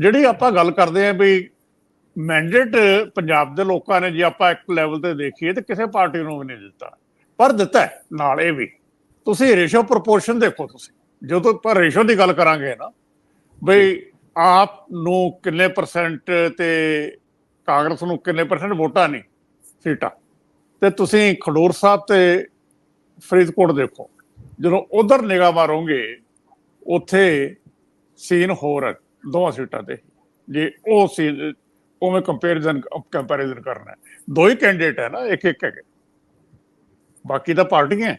ਜਿਹੜੀ ਆਪਾਂ ਗੱਲ ਕਰਦੇ ਆਂ ਵੀ ਮੈਂਡੇਟ ਪੰਜਾਬ ਦੇ ਲੋਕਾਂ ਨੇ ਜੇ ਆਪਾਂ ਇੱਕ ਲੈਵਲ ਤੇ ਦੇਖੀਏ ਤੇ ਕਿਸੇ ਪਾਰਟੀ ਨੂੰ ਵੀ ਨਹੀਂ ਦਿੱਤਾ। ਪਰ ਦਿੱਤਾ ਹੈ, ਨਾਲ ਇਹ ਵੀ। ਤੁਸੀਂ ਰੇਸ਼ੋ ਪ੍ਰੋਪੋਰਸ਼ਨ ਦੇਖੋ ਤੁਸੀਂ। ਜਦੋਂ ਆਪਾਂ ਰੇਸ਼ੋ ਦੀ ਗੱਲ ਕਰਾਂਗੇ ਨਾ, ਬਈ ਆਪ ਨੂੰ ਕਿੰਨੇ ਪਰਸੈਂਟ ਤੇ ਕਾਂਗਰਸ ਨੂੰ ਕਿੰਨੇ ਪਰਸੈਂਟ ਵੋਟਾਂ ਨਹੀਂ, ਸੀਟਾਂ। ਤੇ ਤੁਸੀਂ ਖਡੂਰ ਸਾਹਿਬ ਤੇ ਫਰੀਦਕੋਟ ਦੇਖੋ। ਜਦੋਂ ਉਧਰ ਨਿਗਾਹ ਮਾਰੋਗੇ, ਉੱਥੇ ਸੀਨ ਹੋਰ ਹੈ। ਦੋਵਾਂ ਸੀਟਾਂ ਤੇ ਜੇ ਉਹ ਸੀ ਉਵੇਂ ਕੰਪੈਰੀਜ਼ਨ ਕੰਪੈਰੀਜ਼ਨ ਕਰਨਾ ਹੈ। ਦੋ ਹੀ ਕੈਂਡੀਡੇਟ ਹੈ ਨਾ ਇੱਕ ਇੱਕ ਹੈਗੇ ਬਾਕੀ ਤਾਂ ਪਾਰਟੀਆਂ ਹੈ।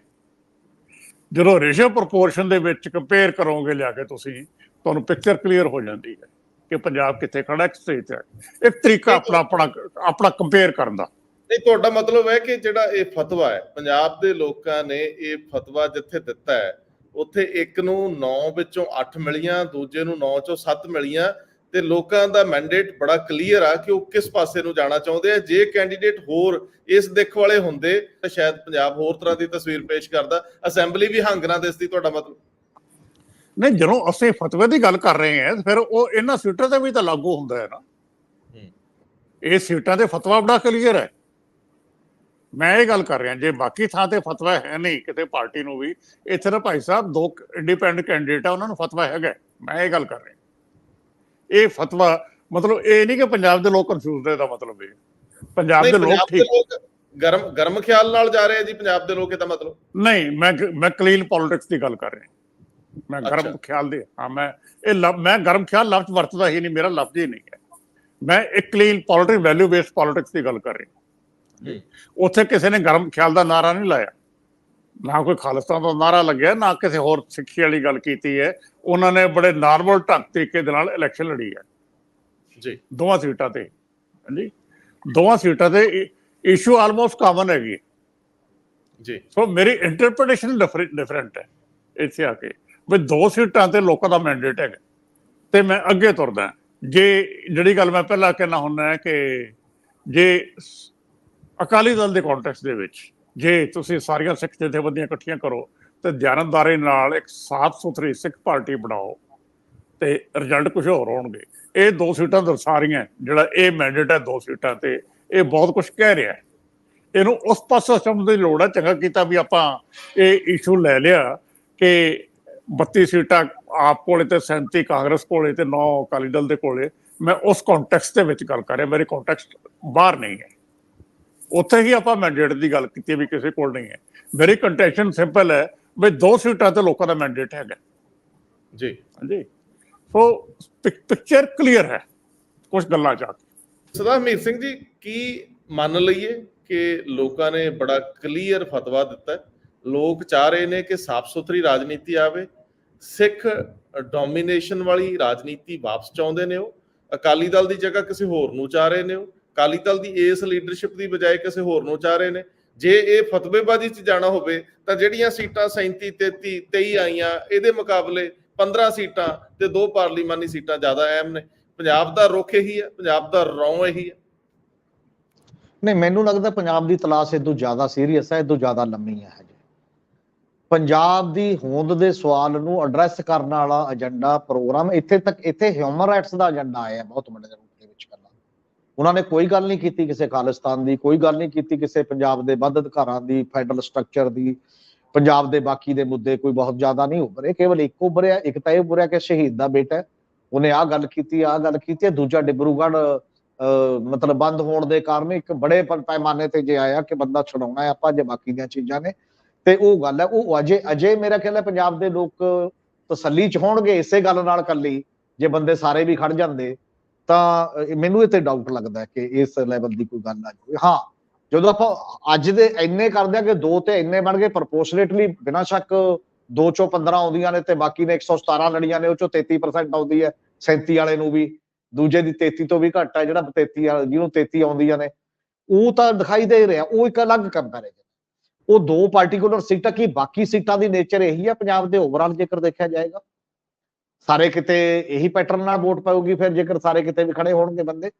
ਜਦੋਂ ਰੇਸ਼ੋ ਪ੍ਰੋਪੋਰਸ਼ਨ ਦੇ ਵਿੱਚ ਕੰਪੇਅਰ ਕਰੋਗੇ ਲਿਆ ਕੇ ਤੁਸੀਂ ਤੁਹਾਨੂੰ ਪਿਕਚਰ ਕਲੀਅਰ ਹੋ ਜਾਂਦੀ ਹੈ ਕਿ ਪੰਜਾਬ ਕਿੱਥੇ ਖੜਾ ਕਿਸ ਸਥਿਤੀ ਤੇ ਹੈ ਇੱਕ ਤਰੀਕਾ ਆਪਣਾ ਆਪਣਾ ਆਪਣਾ ਕੰਪੇਅਰ ਕਰਨ ਦਾ ਨਹੀਂ ਤੁਹਾਡਾ ਮਤਲਬ ਹੈ ਕਿ ਜਿਹੜਾ ਇਹ ਫਤਵਾ ਹੈ ਪੰਜਾਬ ਦੇ ਲੋਕਾਂ ਨੇ ਇਹ ਫਤਵਾ ਜਿੱਥੇ ਦਿੱਤਾ ਹੈ ਉੱਥੇ ਇੱਕ ਨੂੰ 9 ਵਿੱਚੋਂ 8 ਮਿਲੀਆਂ ਦੂਜੇ ਨੂੰ 9 ਚੋਂ 7 ਮਿਲੀਆਂ ਤੇ ਲੋਕਾਂ ਦਾ ਮੈਂਡੇਟ ਬੜਾ ਕਲੀਅਰ ਆ ਕਿ ਉਹ ਕਿਸ ਪਾਸੇ ਨੂੰ ਜਾਣਾ ਚਾਹੁੰਦੇ ਆ। ਜੇ ਕੈਂਡੀਡੇਟ ਹੋਰ ਇਸ ਦਿੱਖ ਵਾਲੇ ਹੁੰਦੇ ਤਾਂ ਸ਼ਾਇਦ ਪੰਜਾਬ ਹੋਰ ਤਰ੍ਹਾਂ ਦੀ ਤਸਵੀਰ ਪੇਸ਼ ਕਰਦਾ। ਅਸੈਂਬਲੀ ਵੀ ਹੰਗ ਨਾ ਦਿਸਦੀ ਤੁਹਾਡਾ ਮਤਲਬ? ਨਹੀਂ ਜਦੋਂ ਅਸੀਂ ਫਤਵੇ ਦੀ ਗੱਲ ਕਰ ਰਹੇ ਹਾਂ ਫਿਰ ਉਹ ਇਹਨਾਂ ਸੀਟਾਂ ਤੇ ਵੀ ਤਾਂ ਲਾਗੂ ਹੁੰਦਾ ਹੈ ਨਾ। ਇਹ ਸੀਟਾਂ ਤੇ ਫਤਵਾ ਬੜਾ ਕਲੀਅਰ ਹੈ। ਮੈਂ ਇਹ ਗੱਲ ਕਰ ਰਿਹਾ ਜੇ ਬਾਕੀ ਥਾਂ ਤੇ ਫਤਵਾ ਹੈ ਨਹੀਂ ਕਿਤੇ ਪਾਰਟੀ ਨੂੰ ਵੀ ਇੱਥੇ ਤਾਂ ਭਾਈ ਸਾਹਿਬ ਦੋ ਇੰਡੀਪੈਂਡੈਂਟ ਕੈਂਡੀਡੇਟ ਆ ਉਹਨਾਂ ਨੂੰ ਫਤਵਾ ਹੈਗਾ ਮੈਂ ਇਹ ਗੱਲ ਕਰ ਰਿਹਾ। ਇਹ ਫਤਵਾ ਮਤਲਬ ਇਹ ਨਹੀਂ ਕਿ ਪੰਜਾਬ ਦੇ ਲੋਕ ਕਨਫਿਊਜ਼ ਨੇ ਦਾ ਮਤਲਬ ਇਹ। ਪੰਜਾਬ ਦੇ ਲੋਕ ਠੀਕ। ਗਰਮ ਗਰਮ ਖਿਆਲ ਨਾਲ ਜਾ ਰਹੇ ਆ ਜੀ ਪੰਜਾਬ ਦੇ ਲੋਕ ਇਹਦਾ ਮਤਲਬ? ਨਹੀਂ ਮੈਂ ਮੈਂ ਕਲੀਨ ਪੋਲਿਟਿਕਸ ਦੀ ਗੱਲ ਕਰ ਰਿਹਾ। ਮੈਂ ਗਰਮ। ਖਿਆਲ ਦੇ ਹਾਂ ਮੈਂ ਇਹ ਮੈਂ ਗਰਮ ਖਿਆਲ ਲਫ਼ਜ਼ ਵਰਤਦਾ ਹੀ ਨਹੀਂ ਮੇਰਾ ਲਫ਼ਜ਼ ਹੀ ਨਹੀਂ ਹੈ। ਮੈਂ ਇੱਕ clean politics value based politics ਦੀ ਗੱਲ ਕਰ ਰਿਹਾ। ਉੱਥੇ ਕਿਸੇ ਨੇ ਗਰਮ ਖਿਆਲ ਦਾ ਨਾਰਾ ਨਹੀਂ ਲਾਇਆ। ਨਾ ਕੋਈ ਖਾਲਿਸਤਾਨ ਦਾ ਨਾਰਾ ਲੱਗਿਆ ਨਾ ਕਿਸੇ ਹੋਰ ਸਿੱਖੀ ਵਾਲੀ ਗੱਲ ਕੀਤੀ ਹੈ। ਉਹਨਾਂ ਨੇ ਬੜੇ ਨਾਰਮਲ ਢੰਗ ਤਰੀਕੇ ਦੇ ਨਾਲ ਇਲੈਕਸ਼ਨ ਲੜੀ ਹੈ। ਜੀ। ਦੋਵਾਂ ਸੀਟਾਂ ਤੇ। ਹਾਂਜੀ? ਦੋਵਾਂ ਸੀਟਾਂ ਤੇ ਇਸ਼ੂ ਆਲਮੋਸਟ ਕਾਮਨ ਹੈਗੀ। ਹੈ ਜੀ। ਸੋ ਮੇਰੀ ਇੰਟਰਪ੍ਰੀਟੇਸ਼ਨ ਡਿਫਰੈਂਟ ਹੈ। ਇੱਥੇ ਆ ਕੇ। ਵੀ ਦੋ ਸੀਟਾਂ ਤੇ ਲੋਕਾਂ ਦਾ ਮੈਂਡੇਟ ਹੈਗਾ। ਤੇ ਮੈਂ ਅੱਗੇ ਤੁਰਦਾ। ਜੇ ਜਿਹੜੀ ਗੱਲ ਮੈਂ ਪਹਿਲਾਂ ਕਹਿਣਾ ਹੁੰਦਾ ਹੈ ਕਿ ਜੇ ਅਕਾਲੀ ਦਲ ਦੇ ਕੰਟੈਕਸਟ ਦੇ ਵਿੱਚ, ਜੇ ਤੁਸੀਂ ਸਾਰੀਆਂ ਸਿੱਖ ਜਥੇਬੰਦੀਆਂ ਇਕੱਠੀਆਂ ਕਰੋ, ਤੇ ਦਿਆਨਤਦਾਰੀ ਨਾਲ ਇੱਕ ਸਾਫ਼ ਸੁਥਰੀ ਸਿੱਖ ਪਾਰਟੀ ਬਣਾਓ, ਤੇ ਰਿਜ਼ਲਟ ਕੁਝ ਹੋਰ ਹੋਣਗੇ। ਇਹ ਦੋ ਸੀਟਾਂ ਦਰਸਾ ਰਹੀਆਂ, ਜਿਹੜਾ ਇਹ ਮੈਂਡੇਟ ਹੈ ਦੋ ਸੀਟਾਂ ਤੇ, ਇਹ ਬਹੁਤ ਕੁਝ ਕਹਿ ਰਿਹਾ। ਹੈ ਇਹਨੂੰ ਉਸ ਪਾਸੇ ਸਮਝ ਦੀ ਲੋੜ ਹੈ, ਚੰਗਾ ਕੀਤਾ ਵੀ ਆਪਾਂ ਇਹ ਇਸ਼ੂ ਲੈ ਲਿਆ ਕਿ 32 ਸੀਟਾਂ ਆਪ ਕੋਲੇ ਤੇ 37 ਕਾਂਗਰਸ ਕੋਲੇ ਤੇ 9 ਅਕਾਲੀ ਦਲ ਦੇ ਕੋਲੇ। ਮੈਂ ਉਸ ਕੰਟੈਕਸਟ ਦੇ ਵਿੱਚ ਗੱਲ ਕਰ ਰਿਹਾ, ਮੇਰੇ ਕੰਟੈਕਸਟ ਬਾਹਰ ਨਹੀਂ ਹੈ। ਉੱਥੇ ਹੀ ਆਪਾਂ ਮੈਂਡੇਟ ਦੀ ਗੱਲ ਕੀਤੀ ਵੀ ਕਿਸੇ ਕੋਲ ਨਹੀਂ ਹੈ। ਮੇਰੀ ਕੰਟੈਂਸ਼ਨ ਸਿੰਪਲ ਹੈ ਵੀ ਦੋ ਸੀਟਾਂ ਤੇ ਲੋਕਾਂ ਦਾ ਮੈਂਡੇਟ ਹੈਗਾ। ਜੀ। ਹਾਂਜੀ। ਸੋ ਪਿਕਚਰ ਕਲੀਅਰ ਹੈ। ਕੁਝ ਗੱਲਾਂ ਚ ਆ ਕੇ। ਸਰਦਾਰ ਹਮੀਰ ਸਿੰਘ ਜੀ ਕੀ ਮੰਨ ਲਈਏ ਕਿ ਲੋਕਾਂ ਨੇ ਬੜਾ ਕਲੀਅਰ ਫਤਵਾ ਦਿੱਤਾ। ਲੋਕ ਚਾਹ ਰਹੇ ਨੇ ਕਿ ਸਾਫ਼ ਸੁਥਰੀ ਰਾਜਨੀਤੀ ਆਵੇ। ਸਿੱਖ ਡੋਮੀਨੇਸ਼ਨ ਵਾਲੀ ਰਾਜਨੀਤੀ ਵਾਪਸ ਚਾਹੁੰਦੇ ਨੇ ਉਹ। ਅਕਾਲੀ ਦਲ ਦੀ ਜਗ੍ਹਾ ਕਿਸੇ ਹੋਰ ਨੂੰ ਚਾਹ ਰਹੇ ਨੇ ਉਹ। ਅਕਾਲੀ ਦਲ ਦੀ ਇਸ ਲੀਡਰਸ਼ਿਪ ਦੀ ਬਜਾਏ ਕਿਸੇ ਹੋਰ ਨੂੰ ਚਾਹ ਰਹੇ ਨੇ। ਜੇ ਇਹ ਫਤਵੇਬਾਜ਼ੀ 'ਚ ਜਾਣਾ ਹੋਵੇ, ਤਾਂ ਜਿਹੜੀਆਂ ਸੀਟਾਂ 37 33 23 ਆਈਆਂ, ਇਹਦੇ ਮੁਕਾਬਲੇ 15 ਸੀਟਾਂ ਤੇ ਦੋ ਪਾਰਲੀਮਾਨੀ ਸੀਟਾਂ ਜ਼ਿਆਦਾ ਅਹਿਮ ਨੇ। ਪੰਜਾਬ ਦਾ ਰੁਖ ਇਹੀ ਹੈ, ਪੰਜਾਬ ਦਾ ਰੌਂ ਇਹੀ ਹੈ। ਨਹੀਂ, ਮੈਨੂੰ ਲੱਗਦਾ ਪੰਜਾਬ ਦੀ ਤਲਾਸ਼ ਇਦੋਂ ਜ਼ਿਆਦਾ ਸੀਰੀਅਸ ਹੈ, ਇਦੋਂ ਜ਼ਿਆਦਾ ਲੰਮੀ ਹੈ ਹਜੇ। ਪੰਜਾਬ ਦੀ ਹੋਂਦ ਦੇ ਸਵਾਲ ਨੂੰ ਐਡਰੈਸ ਕਰਨ ਵਾਲਾ ਏਜੰਡਾ ਪ੍ਰੋਗਰਾਮ ਇੱਥੇ ਤੱਕ, ਇੱਥੇ ਹਿਊਮਨ ਰਾਈਟਸ ਦਾ ਏਜੰਡਾ ਆਇਆ ਬਹੁਤ ਵੱਡਾ ਉਹਨਾਂ ਨੇ ਕੋਈ ਗੱਲ ਨਹੀਂ ਕੀਤੀ ਕਿਸੇ ਖਾਲਿਸਤਾਨ ਦੀ, ਕੋਈ ਗੱਲ ਨਹੀਂ ਕੀਤੀ ਕਿਸੇ ਪੰਜਾਬ ਦੇ ਵੱਧ ਅਧਿਕਾਰਾਂ ਦੀ ਫੈਡਰਲ ਸਟਰਕਚਰ ਦੀ, ਪੰਜਾਬ ਦੇ ਬਾਕੀ ਦੇ ਮੁੱਦੇ ਕੋਈ ਬਹੁਤ ਜ਼ਿਆਦਾ ਨਹੀਂ ਉੱਭਰੇ, ਕੇਵਲ ਇੱਕ ਉੱਭਰਿਆ, ਇੱਕ ਤਾਂ ਇਹ ਉੱਭਰਿਆ ਕਿ ਸ਼ਹੀਦ ਦਾ ਬੇਟਾ ਉਹਨੇ ਆਹ ਗੱਲ ਕੀਤੀ, ਆਹ ਗੱਲ ਕੀਤੀ ਦੂਜਾ ਡਿਬਰੂਗੜ੍ਹ ਮਤਲਬ ਬੰਦ ਹੋਣ ਦੇ ਕਾਰਨ ਇੱਕ ਬੜੇ ਪੈਮਾਨੇ ਤੇ ਜੇ ਆਇਆ ਕਿ ਬੰਦਾ ਛਡਾਉਣਾ ਹੈ ਆਪਾਂ ਜੇ ਬਾਕੀ ਦੀਆਂ ਚੀਜ਼ਾਂ ਨੇ, ਤੇ ਉਹ ਗੱਲ ਹੈ, ਉਹ ਅਜੇ ਅਜੇ ਮੇਰਾ ਖਿਆਲ ਹੈ ਪੰਜਾਬ ਦੇ ਲੋਕ ਤਸੱਲੀ ਚ ਹੋਣਗੇ ਇਸੇ ਗੱਲ ਨਾਲ ਕੱਲੀ ਜੇ ਬੰਦੇ ਸਾਰੇ ਵੀ ਖੜ ਜਾਂਦੇ ਤਾਂ ਮੈਨੂੰ ਇਹ ਤੇ ਡਾਊਟ ਲੱਗਦਾ ਕਿ ਇਸ ਲੈਵਲ ਦੀ ਕੋਈ ਗੱਲ ਨਾ ਹੋਵੇ। ਹਾਂ, ਜਦੋਂ ਆਪਾਂ ਅੱਜ ਦੇ ਇੰਨੇ ਕਰਦੇ ਆ ਕਿ ਦੋ ਤੇ ਇੰਨੇ ਬਣ ਗਏ ਪ੍ਰੋਪੋਰਸ਼ਨੇਟਲੀ ਬਿਨਾਂ ਸ਼ੱਕ ਦੋ ਚੋਂ 15 ਆਉਂਦੀਆਂ ਨੇ ਤੇ ਬਾਕੀ ਨੇ 117 ਲੜੀਆਂ ਨੇ, ਉਹ ਚੋਂ 33% ਆਉਂਦੀ ਹੈ 37 ਵਾਲੇ ਨੂੰ ਵੀ। ਦੂਜੇ ਦੀ 33 ਤੋਂ ਵੀ ਘੱਟ ਹੈ, ਜਿਹੜਾ 33 ਵਾਲਾ, ਜਿਹਨੂੰ 33 ਆਉਂਦੀਆਂ ਨੇ। ਉਹ ਤਾਂ ਦਿਖਾਈ ਦੇ ਰਿਹਾ, ਉਹ ਇੱਕ ਅਲੱਗ ਕੰਪੈਰੀਜ਼ਨ ਉਹ ਦੋ ਪਾਰਟਿਕੂਲਰ ਸੀਟਾਂ ਕੀ ਬਾਕੀ ਸੀਟਾਂ ਦੀ ਨੇਚਰ ਇਹੀ ਹੈ, ਪੰਜਾਬ ਦੇ ਓਵਰਆਲ ਜੇਕਰ ਦੇਖਿਆ ਜਾਏਗਾ? ਸਾਰੇ ਕਿਤੇ ਇਹੀ ਪੈਟਰਨ ਨਾਲ ਵੋਟ ਪਾਊਗੀ, ਫਿਰ ਜੇਕਰ ਸਾਰੇ ਕਿਤੇ ਵੀ ਖੜੇ ਹੋਣਗੇ ਬੰਦੇ।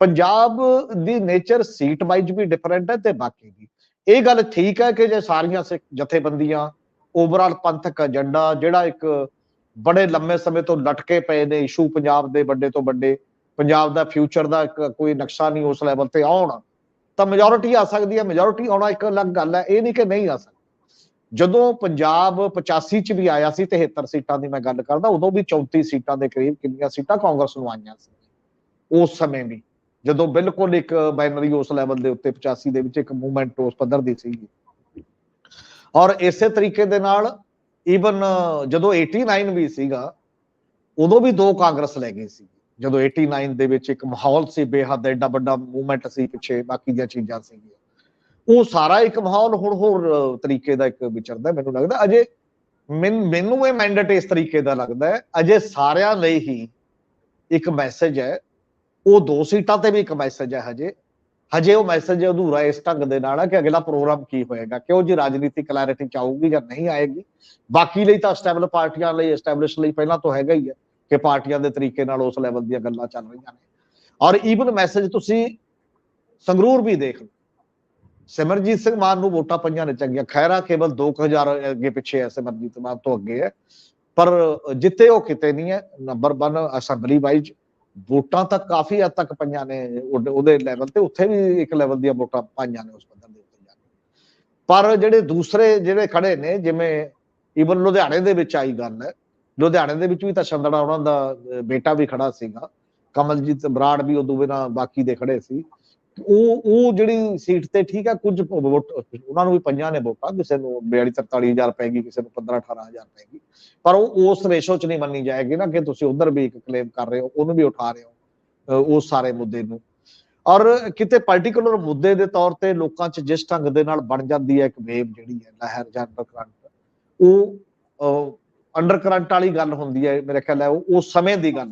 ਪੰਜਾਬ ਦੀ ਨੇਚਰ ਸੀਟ ਵਾਈਜ਼ ਵੀ ਡਿਫਰੈਂਟ ਹੈ ਤੇ ਬਾਕੀ ਵੀ। ਇਹ ਗੱਲ ਠੀਕ ਹੈ ਕਿ ਜੇ ਸਾਰੀਆਂ ਸਿੱਖ ਜਥੇਬੰਦੀਆਂ ਓਵਰਆਲ ਪੰਥਕ ਏਜੰਡਾ ਜਿਹੜਾ ਇੱਕ ਬੜੇ ਲੰਮੇ ਸਮੇਂ ਤੋਂ ਲਟਕੇ ਪਏ ਨੇ ਇਸ਼ੂ ਪੰਜਾਬ ਦੇ ਵੱਡੇ ਤੋਂ ਵੱਡੇ, ਪੰਜਾਬ ਦਾ ਫਿਊਚਰ ਦਾ ਇੱਕ ਕੋਈ ਨਕਸ਼ਾ ਨਹੀਂ ਉਸ ਲੈਵਲ ਤੇ ਆਉਣ, ਤਾਂ ਮੈਜੋਰਿਟੀ ਆ ਸਕਦੀ ਹੈ। ਮੈਜੋਰਿਟੀ ਆਉਣਾ ਇੱਕ ਅਲੱਗ ਗੱਲ ਹੈ। ਇਹ ਨਹੀਂ ਕਿ ਨਹੀਂ ਆ ਸਕਦੀ। ਜਦੋਂ ਪੰਜਾਬ 85 ਚ ਵੀ ਆਇਆ ਸੀ 73 ਸੀਟਾਂ ਦੀ ਮੈਂ ਗੱਲ ਕਰਦਾ, ਉਦੋਂ ਵੀ 34 ਸੀਟਾਂ ਦੇ ਕਰੀਬ ਕਿੰਨੀਆਂ ਸੀਟਾਂ ਕਾਂਗਰਸ ਨੂੰ ਆਈਆਂ ਸੀ। ਉਸ ਸਮੇਂ ਵੀ, ਜਦੋਂ ਬਿਲਕੁਲ ਇੱਕ ਬਾਈਨਰੀ ਉਸ ਲੈਵਲ ਦੇ ਉੱਤੇ 85 ਦੇ ਵਿੱਚ ਇੱਕ ਮੂਵਮੈਂਟ ਉਸ ਪੱਧਰ ਦੀ ਸੀਗੀ ਔਰ ਇਸੇ ਤਰੀਕੇ ਦੇ ਨਾਲ ਈਵਨ ਜਦੋਂ 89 ਵੀ ਸੀਗਾ, ਉਦੋਂ ਵੀ ਦੋ ਕਾਂਗਰਸ ਲੈ ਗਈ ਸੀ। ਜਦੋਂ 89 ਦੇ ਵਿੱਚ ਇੱਕ ਮਾਹੌਲ ਸੀ, ਬੇਹੱਦ ਐਡਾ ਵੱਡਾ ਮੂਵਮੈਂਟ ਸੀ ਪਿੱਛੇ, ਬਾਕੀ ਦੀਆਂ ਚੀਜ਼ਾਂ ਸੀਗੀਆਂ। ਉਹ ਸਾਰਾ ਇੱਕ ਮਾਹੌਲ ਹੁਣ ਹੋਰ ਤਰੀਕੇ ਦਾ ਇੱਕ ਵਿਚਰਦਾ ਮੈਨੂੰ ਲੱਗਦਾ। ਅਜੇ ਮੈਨ- ਮੈਨੂੰ ਇਹ ਮੈਂਡੇਟ ਇਸ ਤਰੀਕੇ ਦਾ ਲੱਗਦਾ ਹੈ, ਅਜੇ ਸਾਰਿਆਂ ਲਈ ਹੀ ਇੱਕ ਮੈਸੇਜ ਹੈ। ਉਹ ਦੋ ਸੀਟਾਂ ਤੇ ਵੀ ਇੱਕ ਮੈਸੇਜ ਹੈ ਹਜੇ। ਹਜੇ ਉਹ ਮੈਸੇਜ ਅਧੂਰਾ ਇਸ ਢੰਗ ਦੇ ਨਾਲ ਹੈ ਕਿ ਅਗਲਾ ਪ੍ਰੋਗਰਾਮ ਕੀ ਹੋਏਗਾ, ਕਿਉਂ ਜੀ ਰਾਜਨੀਤੀ ਕਲੈਰਿਟੀ ਚਾਹੂਗੀ ਜਾਂ ਨਹੀਂ ਆਏਗੀ। ਬਾਕੀ ਲਈ ਤਾਂ ਸਟੇਬਲ ਪਾਰਟੀਆਂ ਲਈ ਐਸਟੈਬਲਿਸ਼ ਲਈ ਪਹਿਲਾਂ ਤੋਂ ਹੈਗਾ ਹੀ ਹੈ ਕਿ ਪਾਰਟੀਆਂ ਦੇ ਤਰੀਕੇ ਨਾਲ ਉਸ ਲੈਵਲ ਦੀਆਂ ਗੱਲਾਂ ਚੱਲ ਰਹੀਆਂ ਨੇ। ਔਰ ਈਵਨ ਮੈਸੇਜ ਤੁਸੀਂ ਸੰਗਰੂਰ ਵੀ ਦੇਖ ਲਓ। ਸਿਮਰਜੀਤ ਸਿੰਘ ਮਾਨ ਨੂੰ ਵੋਟਾਂ ਪਈਆਂ ਨੇ ਚੰਗੀਆਂ। ਖੈਰਾ ਕੇਵਲ 2000 ਅੱਗੇ ਪਿੱਛੇ ਹੈ ਸਿਮਰਜੀਤ ਮਾਨ ਤੋਂ ਅੱਗੇ ਹੈ। ਪਰ ਜਿੱਤੇ ਉਹ ਕਿਤੇ ਨਹੀਂ ਹੈ। ਨੰਬਰ 1 ਅਸੈਂਬਲੀ ਵਾਈਜ਼ ਵੋਟਾਂ ਤਾਂ ਕਾਫੀ ਹੱਦ ਤੱਕ ਪਈਆਂ ਨੇ ਉਹਦੇ- ਲੈਵਲ ਤੇ। ਉੱਥੇ ਵੀ ਇੱਕ ਲੈਵਲ ਦੀਆਂ ਵੋਟਾਂ ਪਾਈਆਂ ਨੇ ਉਸ ਪੱਧਰ ਦੇ ਉੱਤੇ ਜਾ ਪਰ ਜਿਹੜੇ ਦੂਸਰੇ ਜਿਹੜੇ ਖੜੇ ਨੇ, ਜਿਵੇਂ ਈਵਨ ਲੁਧਿਆਣੇ ਦੇ ਵਿੱਚ ਆਈ ਗੱਲ ਹੈ। ਲੁਧਿਆਣੇ ਦੇ ਵਿੱਚ ਵੀ ਤਾਂ ਸ਼ੰਦੜਾ ਉਹਨਾਂ ਦਾ ਬੇਟਾ ਵੀ ਖੜਾ ਸੀਗਾ। ਕਮਲਜੀਤ ਬਰਾੜ ਵੀ ਉਦੋਂ ਬਿਨਾਂ ਬਾਕੀ ਦੇ ਖੜੇ ਸੀ। ਉਹ ਉਹ ਜਿਹੜੀ ਸੀਟ ਤੇ ਠੀਕ ਹੈ ਕੁਝ ਵੋਟ ਉਹਨਾਂ ਨੂੰ ਵੀ ਪੰਜਾਂ ਨੇ ਵੋਟਾਂ ਕਿਸੇ ਨੂੰ 42 43000 ਪੈਗੀ ਕਿਸੇ ਨੂੰ 15 18000 ਪੈਗੀ। ਪਰ ਉਹ ਉਸ ਰੇਸ਼ੋ ਚ ਨਹੀਂ ਮੰਨੀ ਜਾਏਗੀ ਨਾ ਕਿ ਤੁਸੀਂ ਉਧਰ ਵੀ ਇੱਕ ਕਲੇਮ ਕਰ ਰਹੇ ਹੋ ਉਹਨੂੰ ਵੀ ਉਠਾ ਰਹੇ ਹੋ ਅਹ, ਉਸ ਸਾਰੇ ਮੁੱਦੇ ਨੂੰ। ਔਰ ਕਿਤੇ ਪਾਰਟਿਕੂਲਰ ਮੁੱਦੇ ਦੇ ਤੌਰ ਤੇ ਲੋਕਾਂ 'ਚ ਜਿਸ ਢੰਗ ਦੇ ਨਾਲ ਬਣ ਜਾਂਦੀ ਹੈ ਇੱਕ ਵੇਵ ਜਿਹੜੀ ਹੈ ਲਹਿਰ ਜਾਂ ਅੰਡਰ ਕਰੰਟ ਉਹ ਅੰਡਰ ਕਰੰਟ ਵਾਲੀ ਗੱਲ ਹੁੰਦੀ ਹੈ ਮੇਰੇ ਖਿਆਲ ਹੈ ਉਹ ਉਸ ਸਮੇਂ ਦੀ ਗੱਲ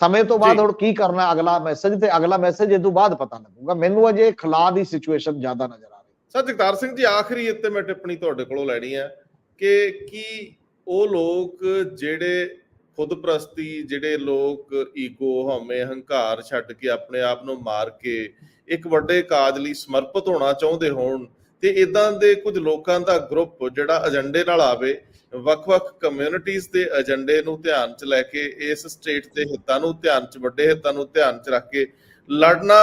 ਸਮੇਂ ਤੋਂ ਬਾਅਦ। ਹੁਣ ਕੀ ਕਰਨਾ ਅਗਲਾ ਮੈਸੇਜ ਤੇ ਅਗਲਾ ਮੈਸੇਜ ਇਹ ਤੋਂ ਬਾਅਦ ਪਤਾ ਲੱਗੂਗਾ। ਮੈਨੂੰ ਅਜੇ ਖਲਾ ਦੀ ਸਿਚੁਏਸ਼ਨ ਜ਼ਿਆਦਾ ਨਜ਼ਰ ਆ ਰਹੀ। ਸਰ ਜਗਤਾਰ ਸਿੰਘ ਜੀ ਆਖਰੀ ਇੱਥੇ ਮੈਂ ਟਿੱਪਣੀ ਤੁਹਾਡੇ ਕੋਲੋਂ ਲੈਣੀ ਹੈ ਕਿ ਕੀ ਉਹ ਲੋਕ ਜਿਹੜੇ ਖੁਦਪ੍ਰਸਤੀ ਜਿਹੜੇ ਲੋਕ ਈਗੋ ਹਉਮੈ ਹੰਕਾਰ ਛੱਡ ਕੇ ਆਪਣੇ ਆਪ ਨੂੰ ਮਾਰ ਕੇ ਇੱਕ ਵੱਡੇ ਕਾਜ ਲਈ ਸਮਰਪਿਤ ਹੋਣਾ ਚਾਹੁੰਦੇ ਹੋਣ ਤੇ ਇਦਾਂ ਦੇ ਕੁਝ ਲੋਕਾਂ ਦਾ ਗਰੁੱਪ ਜਿਹੜਾ ਏਜੰਡੇ ਨਾਲ ਆਵੇ, ਵੱਖ-ਵੱਖ ਕਮਿਊਨਿਟੀਆਂ ਦੇ ਏਜੰਡੇ ਨੂੰ ਧਿਆਨ 'ਚ ਲੈ ਕੇ, ਇਸ ਸਟੇਟ ਦੇ ਹਿੱਤਾਂ ਨੂੰ ਧਿਆਨ 'ਚ, ਵੱਡੇ ਹਿੱਤਾਂ ਨੂੰ ਧਿਆਨ 'ਚ ਰੱਖ ਕੇ ਲੜਨਾ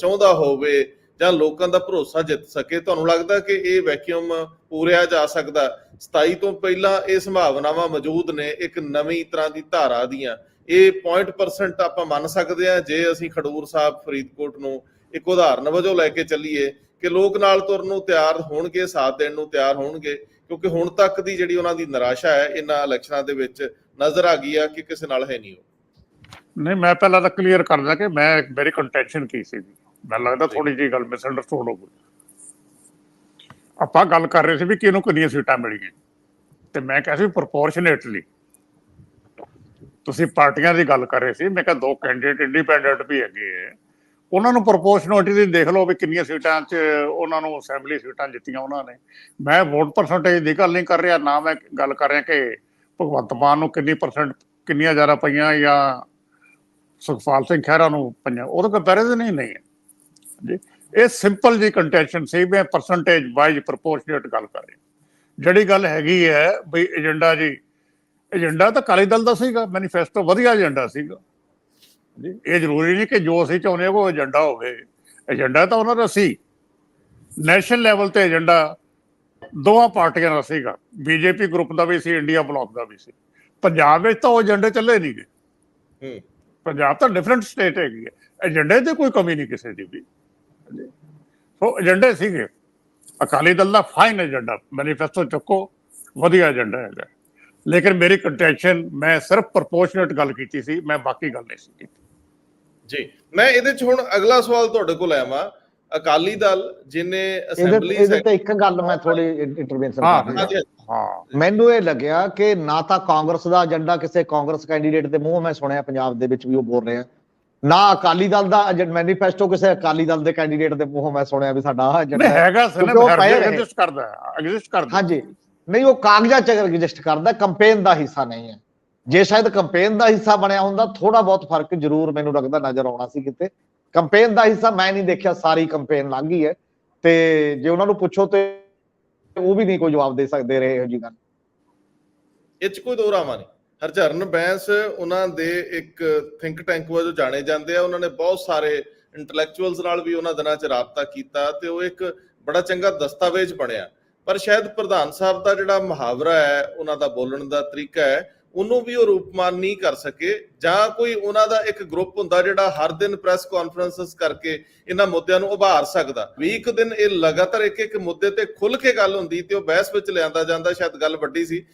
ਚਾਹੁੰਦਾ ਹੋਵੇ ਜਾਂ ਲੋਕਾਂ ਦਾ ਭਰੋਸਾ ਜਿੱਤ ਸਕੇ, ਤੁਹਾਨੂੰ ਲੱਗਦਾ ਕਿ ਇਹ ਵੈਕਿਊਮ ਪੂਰਿਆ ਜਾ ਸਕਦਾ? 27 ਤੋਂ ਪਹਿਲਾਂ ਇਹ ਸੰਭਾਵਨਾਵਾਂ ਮੌਜੂਦ ਨੇ, ਇੱਕ ਨਵੀਂ ਤਰ੍ਹਾਂ ਦੀ ਧਾਰਾ ਦੀਆਂ। ਇਹ ਪੁਆਇੰਟ ਪਰਸੈਂਟ ਆਪਾਂ ਮੰਨ ਸਕਦੇ ਹਾਂ, ਜੇ ਅਸੀਂ ਖਡੂਰ ਸਾਹਿਬ, ਫਰੀਦਕੋਟ ਨੂੰ ਇੱਕ ਉਦਾਹਰਨ ਵਜੋਂ ਲੈ ਕੇ ਚੱਲੀਏ ਕਿ ਲੋਕ ਨਾਲ ਤੁਰਨ ਨੂੰ ਤਿਆਰ ਹੋਣਗੇ ਸਾਥ ਦੇਣ ਨੂੰ ਤਿਆਰ ਹੋਣਗੇ ਕਿਉਂਕਿ ਹੁਣ ਤੱਕ ਦੀ ਜਿਹੜੀ ਉਹਨਾਂ ਦੀ ਨਿਰਾਸ਼ਾ ਹੈ ਇਹਨਾਂ ਇਲੈਕਸ਼ਨਾਂ ਦੇ ਵਿੱਚ ਨਜ਼ਰ ਆ ਗਈ ਆ ਕਿ ਕਿਸੇ ਨਾਲ ਹੈ ਨਹੀਂ ਉਹ। ਨਹੀਂ ਮੈਂ ਪਹਿਲਾਂ ਤਾਂ ਕਲੀਅਰ ਕਰਦਾ ਕਿ ਮੈਂ ਮੇਰੀ ਕੰਟੈਂਸ਼ਨ ਕੀ ਸੀ ਮੈਨੂੰ ਲੱਗਦਾ ਜੀ। ਥੋੜੀ ਜਿਹੀ ਗੱਲ ਮਿਸਅੰਡਰਸਟੂਡ ਹੋ ਗਈ। ਆਪਾਂ ਗੱਲ ਕਰ ਰਹੇ ਸੀ ਵੀ ਕਿਹਨੂੰ ਕਿੰਨੀਆਂ ਸੀਟਾਂ ਮਿਲੀਆਂ। ਤੇ ਮੈਂ ਕਿਹਾ ਸੀ ਪ੍ਰੋਪੋਰਸ਼ਨੇਟਲੀ ਤੁਸੀਂ ਪਾਰਟੀਆਂ ਦੀ ਗੱਲ ਕਰ ਰਹੇ ਸੀ ਮੈਂ ਕਿਹਾ ਦੋ ਕੈਂਡੀਡੇਟ ਇੰਡੀਪੈਂਡੈਂਟ ਵੀ ਹੈਗੇ ਹੈ ਉਹਨਾਂ ਨੂੰ ਪ੍ਰੋਪੋਰਸ਼ਨੈਲਿਟੀ ਦੀ ਦੇਖ ਲਓ ਵੀ ਕਿੰਨੀਆਂ ਸੀਟਾਂ 'ਚ ਉਹਨਾਂ ਨੂੰ ਅਸੈਂਬਲੀ ਸੀਟਾਂ ਜਿੱਤੀਆਂ ਉਹਨਾਂ ਨੇ। ਮੈਂ ਵੋਟ ਪਰਸੈਂਟੇਜ ਦੀ ਗੱਲ ਨਹੀਂ ਕਰ ਰਿਹਾ, ਨਾ ਮੈਂ ਗੱਲ ਕਰ ਰਿਹਾ ਕਿ ਭਗਵੰਤ ਮਾਨ ਨੂੰ ਕਿੰਨੀ ਪਰਸੈਂਟ ਕਿੰਨੀਆਂ ਜ਼ਿਆਦਾ ਪਈਆਂ ਜਾਂ ਸੁਖਪਾਲ ਸਿੰਘ ਖਹਿਰਾ ਨੂੰ ਪਈਆਂ ਉਹਦਾ ਕੰਪੈਰੀਜ਼ਨ ਹੀ ਨਹੀਂ ਹੈ। ਜੀ, ਇਹ ਸਿੰਪਲ ਜੀ ਕੰਟੈਂਸ਼ਨ ਸੀ, ਮੈਂ ਪਰਸੈਂਟੇਜ ਵਾਈਜ਼ ਪ੍ਰੋਪੋਰਸ਼ਨੇਟ ਗੱਲ ਕਰ ਰਿਹਾ। ਜਿਹੜੀ ਗੱਲ ਹੈਗੀ ਹੈ ਵੀ ਏਜੰਡਾ ਜੀ, ਏਜੰਡਾ ਤਾਂ ਅਕਾਲੀ ਦਲ ਦਾ ਸੀਗਾ ਮੈਨੀਫੈਸਟੋ ਵਧੀਆ ਏਜੰਡਾ ਸੀਗਾ। ਇਹ ਜ਼ਰੂਰੀ ਨਹੀਂ ਕਿ ਜੋ ਅਸੀਂ ਚਾਹੁੰਦੇ ਹਾਂ ਉਹ ਏਜੰਡਾ ਹੋਵੇ। ਏਜੰਡਾ ਤਾਂ ਉਹਨਾਂ ਦਾ ਸੀ। ਨੈਸ਼ਨਲ ਲੈਵਲ ਤੇ ਏਜੰਡਾ ਦੋਵਾਂ ਪਾਰਟੀਆਂ ਦਾ ਸੀਗਾ। ਬੀਜੇਪੀ ਗਰੁੱਪ ਦਾ ਵੀ ਸੀ ਇੰਡੀਆ ਬਲਾਕ ਦਾ ਵੀ ਸੀ। ਪੰਜਾਬ ਵਿੱਚ ਤਾਂ ਉਹ ਏਜੰਡੇ ਚੱਲੇ ਨਹੀਂ ਗਏ। ਪੰਜਾਬ ਤਾਂ ਡਿਫਰੈਂਟ ਸਟੇਟ ਹੈਗੀ ਹੈ। ਏਜੰਡੇ ਤੇ ਕੋਈ ਕਮੀ ਨਹੀਂ ਕਿਸੇ ਦੀ ਵੀ। ਸੋ ਏਜੰਡੇ ਸੀਗੇ। ਅਕਾਲੀ ਦਲ ਦਾ ਫਾਈਨ ਏਜੰਡਾ। ਮੈਨੀਫੈਸਟੋ ਚੱਕੋ। ਵਧੀਆ ਏਜੰਡਾ ਹੈਗਾ। ਲੇਕਿਨ ਮੇਰੀ ਕੰਟੈਂਸ਼ਨ ਮੈਂ ਸਿਰਫ ਪ੍ਰੋਪੋਰਸ਼ਨੇਟ ਗੱਲ ਕੀਤੀ ਸੀ। ਮੈਂ ਬਾਕੀ ਗੱਲ ਨਹੀਂ ਸੀ ਕੀਤੀ। ਜੀ ਮੈਂ ਇਹਦੇ ਚ ਹੁਣ ਅਗਲਾ ਸਵਾਲ ਤੁਹਾਡੇ ਕੋਲ ਆਵਾਂ ਅਕਾਲੀ ਦਲ ਜਿਨੇ ਅਸੈਂਬਲੀ ਇਹਦੇ ਤੇ ਇੱਕ ਗੱਲ ਮੈਂ ਥੋੜੀ ਇੰਟਰਵੈਂਸ਼ਨ ਹਾਂ, ਕਰਨੀ ਹਾਂ। ਮੈਨੂੰ ਇਹ ਲੱਗਿਆ ਕਿ ਨਾ ਤਾਂ ਕਾਂਗਰਸ ਦਾ ਏਜੰਡਾ ਕਿਸੇ ਕਾਂਗਰਸ ਕੈਂਡੀਡੇਟ ਦੇ ਮੂੰਹ ਮੈਂ ਸੁਣਿਆ ਪੰਜਾਬ ਦੇ ਵਿੱਚ ਵੀ ਉਹ ਬੋਲ ਰਿਹਾ ਨਾ ਅਕਾਲੀ ਦਲ ਦਾ ਮੈਨੀਫੈਸਟੋ ਕਿਸੇ ਅਕਾਲੀ ਦਲ ਦੇ ਕੈਂਡੀਡੇਟ ਦੇ ਮੂੰਹੋਂ ਮੈਂ ਸੁਣਿਆ ਵੀ ਸਾਡਾ ਏਜੰਡਾ ਹੈਗਾ ਸੀ ਨਾ ਕਿਉਂਕਿ ਉਹ ਪਏ ਰਹੇ। ਐਗਜ਼ਿਸਟ ਕਰਦਾ ਐਗਜ਼ਿਸਟ ਕਰਦਾ ਹਾਂਜੀ। ਨਹੀਂ ਉਹ ਕਾਗਜ਼ਾਂ 'ਚ ਐਗਜ਼ਿਸਟ ਕਰਦਾ ਕੰਪੇਨ ਦਾ ਹਿੱਸਾ ਨਹੀਂ ਹੈ। ਜੇ ਸ਼ਾਇਦ ਕੰਪੇਨ ਦਾ ਹਿੱਸਾ ਬਣਿਆ ਹੁੰਦਾ ਥੋੜਾ ਬਹੁਤ ਫ਼ਰਕ ਜ਼ਰੂਰ ਮੈਨੂੰ ਲੱਗਦਾ ਨਜ਼ਰ ਆਉਣਾ ਸੀ ਕਿਤੇ। ਕੰਪੇਨ ਦਾ ਹਿੱਸਾ ਮੈਂ ਨਹੀਂ ਦੇਖਿਆ, ਸਾਰੀ ਕੰਪੇਨ ਲੰਘ ਗਈ ਹੈ। ਤੇ ਜੇ ਉਹਨਾਂ ਨੂੰ ਪੁੱਛੋ ਤੇ ਉਹ ਵੀ ਨਹੀਂ ਕੋਈ ਜਵਾਬ ਦੇ ਸਕਦੇ ਰਹੇ ਇਹੋ ਜੀ ਗੱਲ। ਇਹ ਚ ਕੋਈ ਦੋ ਰਾਵਾਂ ਨਹੀਂ। ਹਰਚਰਨ ਬੈਂਸ, ਉਹਨਾਂ ਦੇ ਇੱਕ ਥਿੰਕ ਟੈਂਕ ਵਜੋਂ ਜਾਣੇ ਜਾਂਦੇ ਆ, ਉਹਨਾਂ ਨੇ ਬਹੁਤ ਸਾਰੇ ਇੰਟੈਲੈਕਚੁਅਲਸ ਨਾਲ ਵੀ ਉਹਨਾਂ ਦਿਨਾਂ 'ਚ ਰਾਬਤਾ ਕੀਤਾ ਤੇ ਉਹ ਇੱਕ ਬੜਾ ਚੰਗਾ ਦਸਤਾਵੇਜ਼ ਬਣਿਆ। ਪਰ ਸ਼ਾਇਦ ਪ੍ਰਧਾਨ ਸਾਹਿਬ ਦਾ ਜਿਹੜਾ ਮੁਹਾਵਰਾ ਹੈ, ਉਹਨਾਂ ਦਾ ਬੋਲਣ ਦਾ ਤਰੀਕਾ ਹੈ ਉਹਨੂੰ ਵੀ ਉਹ ਰੂਪਮਾਨ ਨਹੀਂ ਕਰ ਸਕੇ ਜਾਂ ਕੋਈ ਉਹਨਾਂ ਦਾ ਇੱਕ ਗਰੁੱਪ ਹੁੰਦਾ ਜਿਹੜਾ ਹਰ ਦਿਨ ਪ੍ਰੈਸ ਕਾਨਫਰੰਸਸ ਕਰਕੇ ਇਹਨਾਂ ਮੁੱਦਿਆਂ ਨੂੰ ਉਭਾਰ ਸਕਦਾ। ਵੀ ਇੱਕ ਦਿਨ ਇਹ ਲਗਾਤਾਰ ਇੱਕ ਇੱਕ ਮੁੱਦੇ ਤੇ ਖੁੱਲ ਕੇ ਗੱਲ ਹੁੰਦੀ ਤੇ ਉਹ ਬਹਿਸ ਵਿੱਚ ਲਿਆਂਦਾ ਜਾਂਦਾ, ਸ਼ਾਇਦ ਗੱਲ ਵੱਡੀ ਸੀ।